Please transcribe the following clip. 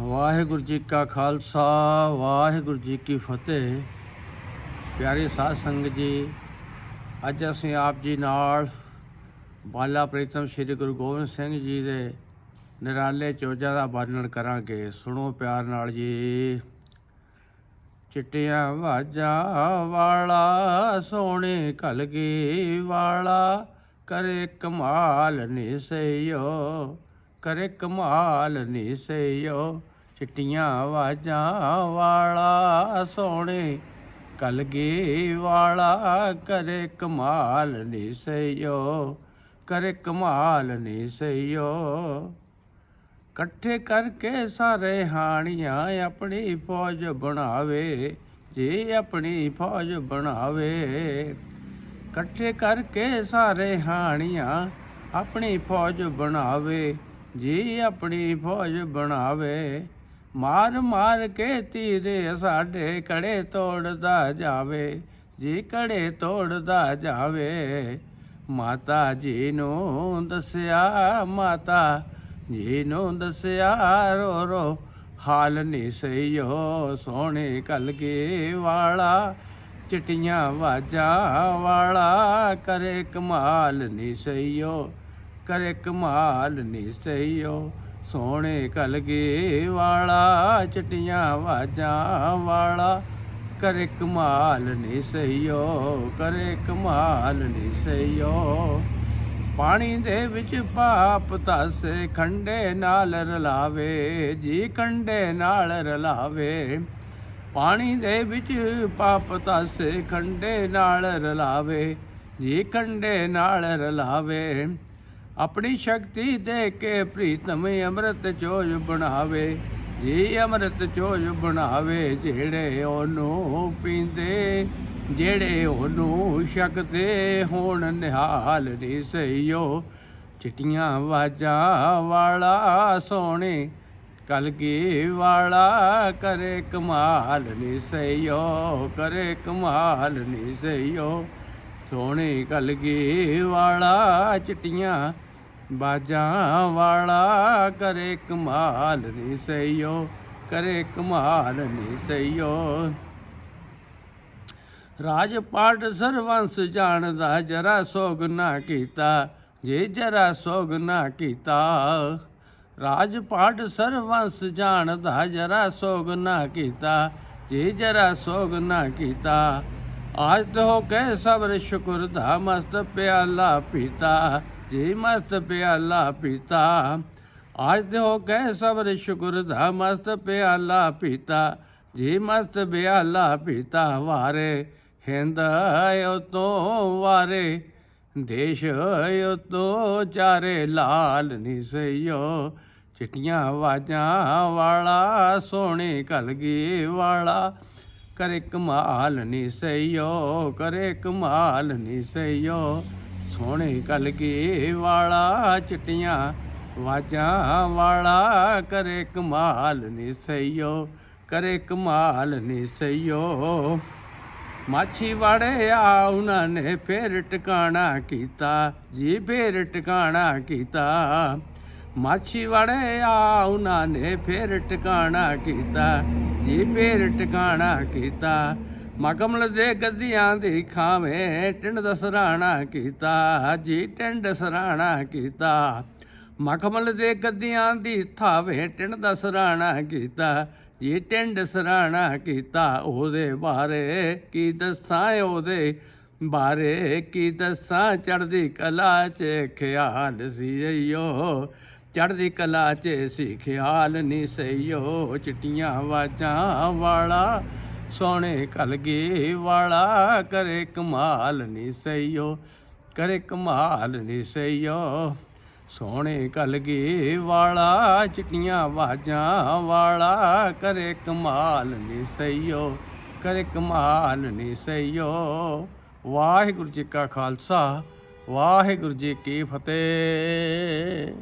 ਵਾਹਿਗੁਰੂ ਜੀ ਕਾ ਖਾਲਸਾ, ਵਾਹਿਗੁਰੂ ਜੀ ਕੀ ਫਤਿਹ। ਪਿਆਰੇ ਸਾਧ ਸੰਗਤ ਜੀ, ਅੱਜ ਅਸੀਂ ਆਪ ਜੀ ਨਾਲ ਬਾਲਾ ਪ੍ਰੀਤਮ ਸ੍ਰੀ ਗੁਰੂ ਗੋਬਿੰਦ ਸਿੰਘ ਜੀ ਦੇ ਨਿਰਾਲੇ ਚੋਜਾਂ ਦਾ ਵਰਣਨ ਕਰਾਂਗੇ। ਸੁਣੋ ਪਿਆਰ ਨਾਲ ਜੀ। ਚਿੱਟੀਆਂ ਵਾਜਾਂ ਵਾਲਾ, ਸੋਹਣੇ ਕਲਗੀ ਵਾਲਾ, ਕਰੇ ਕਮਾਲ ਨਿਸਈਓ ਕਰੇ ਕਮਾਲ ਨਿਸਈਓ ਚਿੱਟੀਆਂ ਵਾਜਾਂ ਵਾਲਾ ਸੋਹਣੇ, ਕਲਗੀ ਵਾਲਾ ਕਰੇ ਕਮਾਲ ਨਿਸਈਓ ਕਰੇ ਕਮਾਲ ਨਿਸਈਓ ਇਕੱਠੇ ਕਰਕੇ ਸਾਰੇ ਹਾਣੀਆਂ ਆਪਣੀ ਫੌਜ ਬਣਾਵੇ, ਜੇ ਆਪਣੀ ਫੌਜ ਬਣਾਵੇ। ਇਕੱਠੇ ਕਰਕੇ ਸਾਰੇ ਹਾਣੀਆਂ ਆਪਣੀ ਫੌਜ ਬਣਾਵੇ। ਜੀ ਆਪਣੀ ਫੌਜ ਬਣਾਵੇ। ਮਾਰ ਮਾਰ ਕੇ ਤੀਰੇ ਸਾਡੇ ਕੜੇ ਤੋੜਦਾ ਜਾਵੇ। ਜੀ ਕੜੇ ਤੋੜਦਾ ਜਾਵੇ। ਮਾਤਾ ਜੀ ਨੂੰ ਦੱਸਿਆ, ਮਾਤਾ ਜੀ ਨੂੰ ਦੱਸਿਆ, ਰੋ ਰੋ। ਹਾਲ ਨਹੀਂ ਸਈਓ ਸੋਹਣੇ ਕਲਗੇ ਵਾਲਾ, ਚਿਟੀਆਂ ਵਾਜਾਂ ਵਾਲਾ। ਕਰੇ ਕਮਾਲ ਨਹੀਂ ਸਈਓ ਕਰੇ ਕਮਾਲ ਨਹੀਂ ਸਈਓ ਸੋਹਣੇ ਕਲਗੇ ਵਾਲਾ, ਚਿਟੀਆਂ ਵਾਜਾਂ ਵਾਲਾ। ਕਰੇ ਕਮਾਲ ਨਹੀਂ ਸਈਓ ਕਰੇ ਕਮਾਲ ਨਹੀਂ ਸਈਓ ਪਾਣੀ ਦੇ ਵਿੱਚ ਪਾਪ ਤਸੇ ਖੰਡੇ ਨਾਲ ਰਲਾਵੇ, ਜੀ ਖੰਡੇ ਨਾਲ ਰਲਾਵੇ। ਪਾਣੀ ਦੇ ਵਿੱਚ ਪਾਪ ਤਸੇ ਖੰਡੇ ਨਾਲ ਰਲਾਵੇ, ਜੀ ਖੰਡੇ ਨਾਲ ਰਲਾਵੇ। ਆਪਣੀ ਸ਼ਕਤੀ ਦੇ ਕੇ ਪ੍ਰੀਤਮ ਅੰਮ੍ਰਿਤ ਚੋਜ ਬਣਾਵੇ, ਜੀ ਅੰਮ੍ਰਿਤ ਚੋਜ ਬਣਾਵੇ, ਜਿਹੜੇ ਉਹਨੂੰ ਪੀਂਦੇ, ਜਿਹੜੇ ਉਹਨੂੰ ਸ਼ਕਦੇ ਹੋਣ ਨਿਹਾਲ ਨਹੀਂ ਸਈਓ ਚਿੱਟੀਆਂ ਵਾਜਾਂ ਵਾਲਾ ਸੋਹਣੇ, ਕਲਗੀ ਵਾਲਾ ਕਰੇ ਕਮਾਲ ਨਹੀਂ ਸਈਓ ਕਰੇ ਕਮਾਲ ਨਹੀਂ ਸਈਓ ਸੋਹਣੇ ਕਲਗੀ ਵਾਲਾ ਚਿੱਟੀਆਂ ਬਾਜਾਂ ਵਾਲਾ ਕਰੇ ਕਮਾਲ ਨਹੀਂ ਸਈਓ, ਕਰੇ ਕਮਾਲ ਨਹੀਂ ਸਈਓ। ਰਾਜ ਪਾਟ ਸਰਵੰਸ ਜਾਣਦਾ, ਜਰਾ ਸੋਗ ਨਾ ਕੀਤਾ, ਜੇ ਜਰਾ ਸੋਗ ਨਾ ਕੀਤਾ। ਰਾਜ ਪਾਟ ਸਰਵੰਸ ਜਾਣਦਾ, ਜਰਾ ਸੋਗ ਨਾ ਕੀਤਾ, ਜੇ ਜਰਾ ਸੋਗ ਨਾ ਕੀਤਾ। ਆਜ ਤੋ ਕਹਿ ਸਬਰ ਸ਼ੁਕਰ ਦਾ ਮਸਤ ਪਿਆਲਾ ਪੀਤਾ, ਜੀ ਮਸਤ ਪਿਆਲਾ ਪੀਤਾ। ਆਜ ਤੋ ਕਹਿ ਸਬਰ ਸ਼ੁਕਰ ਦਾ ਮਸਤ ਪਿਆਲਾ ਪੀਤਾ, ਜੀ ਮਸਤ ਪਿਆਲਾ ਪੀਤਾ ਵਾਰੇ। ਹਿੰਦ ਆਇਓ ਤੋਂ ਵਾਰੇ, ਦੇਸ਼ ਆਇਓ ਤੋਂ ਚਾਰੇ। ਲਾਲ ਨਿਸਈਓ ਚਿੱਟੀਆਂ ਵਾਜਾਂ ਵਾਲਾ, ਸੋਹਣੇ ਕਲਗੀ ਵਾਲਾ। ਕਰੇ ਕਮਾਲ ਨਿਸਈਓ ਕਰੇ ਕਮਾਲ ਨਿਸਈਓ ਸੋਹਣੇ ਕਲਗੀ ਵਾਲਾ ਚਿੱਟੀਆਂ ਵਾਜਾਂ ਵਾਲਾ ਕਰੇ ਕਮਾਲ ਨਿਸਈਓ ਕਰੇ ਕਮਾਲ ਨਿਸਈਓ ਮਾਛੀ ਵੜਿਆ ਉਹਨਾਂ ਨੇ ਫੇਰ ਟਿਕਾਣਾ ਕੀਤਾ, ਜੀ ਫੇਰ ਟਿਕਾਣਾ ਕੀਤਾ। ਮਾਛੀ ਵੜਿਆ ਉਹਨਾਂ ਨੇ ਫੇਰ ਟਿਕਾਣਾ ਕੀਤਾ ਜੀ ਫੇਰ ਟਿਕਾਣਾ ਕੀਤਾ। ਮਕਮਲ ਦੇ ਗੱਦੀਆਂ ਦੀ ਖਾਵੇਂ, ਟਿੰਡ ਦਸਰਾਣਾ ਕੀਤਾ। ਜੀ ਟਿੰਡ ਸਰਾਣਾ ਕੀਤਾ। ਮਖਮਲ ਦੇ ਗੱਦੀਆਂ ਦੀ ਥਾਵੇਂ, ਟਿੰਡ ਦਸਰਾਣਾ ਕੀਤਾ। ਜੀ ਟਿੰਡ ਸਰਾਣਾ ਕੀਤਾ। ਉਹਦੇ ਬਾਰੇ ਕੀ ਦੱਸਾਂ, ਉਹਦੇ ਬਾਰੇ ਕੀ ਦੱਸਾਂ? ਚੜਦੀ ਕਲਾ 'ਚ ਖਿਆਲ ਸੀ ਅਈਓ। ਚੜ੍ਹਦੀ ਕਲਾ 'ਚ ਸੀ ਖਿਆਲ ਨਹੀਂ ਸਈਓ ਚਿੱਟੀਆਂ ਆਵਾਜ਼ਾਂ ਵਾਲਾ, ਸੋਹਣੇ ਕਲਗੀ ਵਾਲਾ, ਕਰੇ ਕਮਾਲ ਨਹੀਂ ਸਈਓ ਕਰੇ ਕਮਾਲ ਨਹੀਂ ਸਈਓ ਸੋਹਣੇ ਕਲਗੀ ਵਾਲਾ, ਚਿੱਟੀਆਂ ਆਵਾਜ਼ਾਂ ਵਾਲਾ, ਕਰੇ ਕਮਾਲ ਨਹੀਂ ਸਈਓ ਕਰੇ ਕਮਾਲ ਨਹੀਂ ਸਈਓ ਵਾਹਿਗੁਰੂ ਜੀ ਕਾ ਖਾਲਸਾ, ਵਾਹਿਗੁਰੂ ਜੀ ਕੀ ਫਤਿਹ।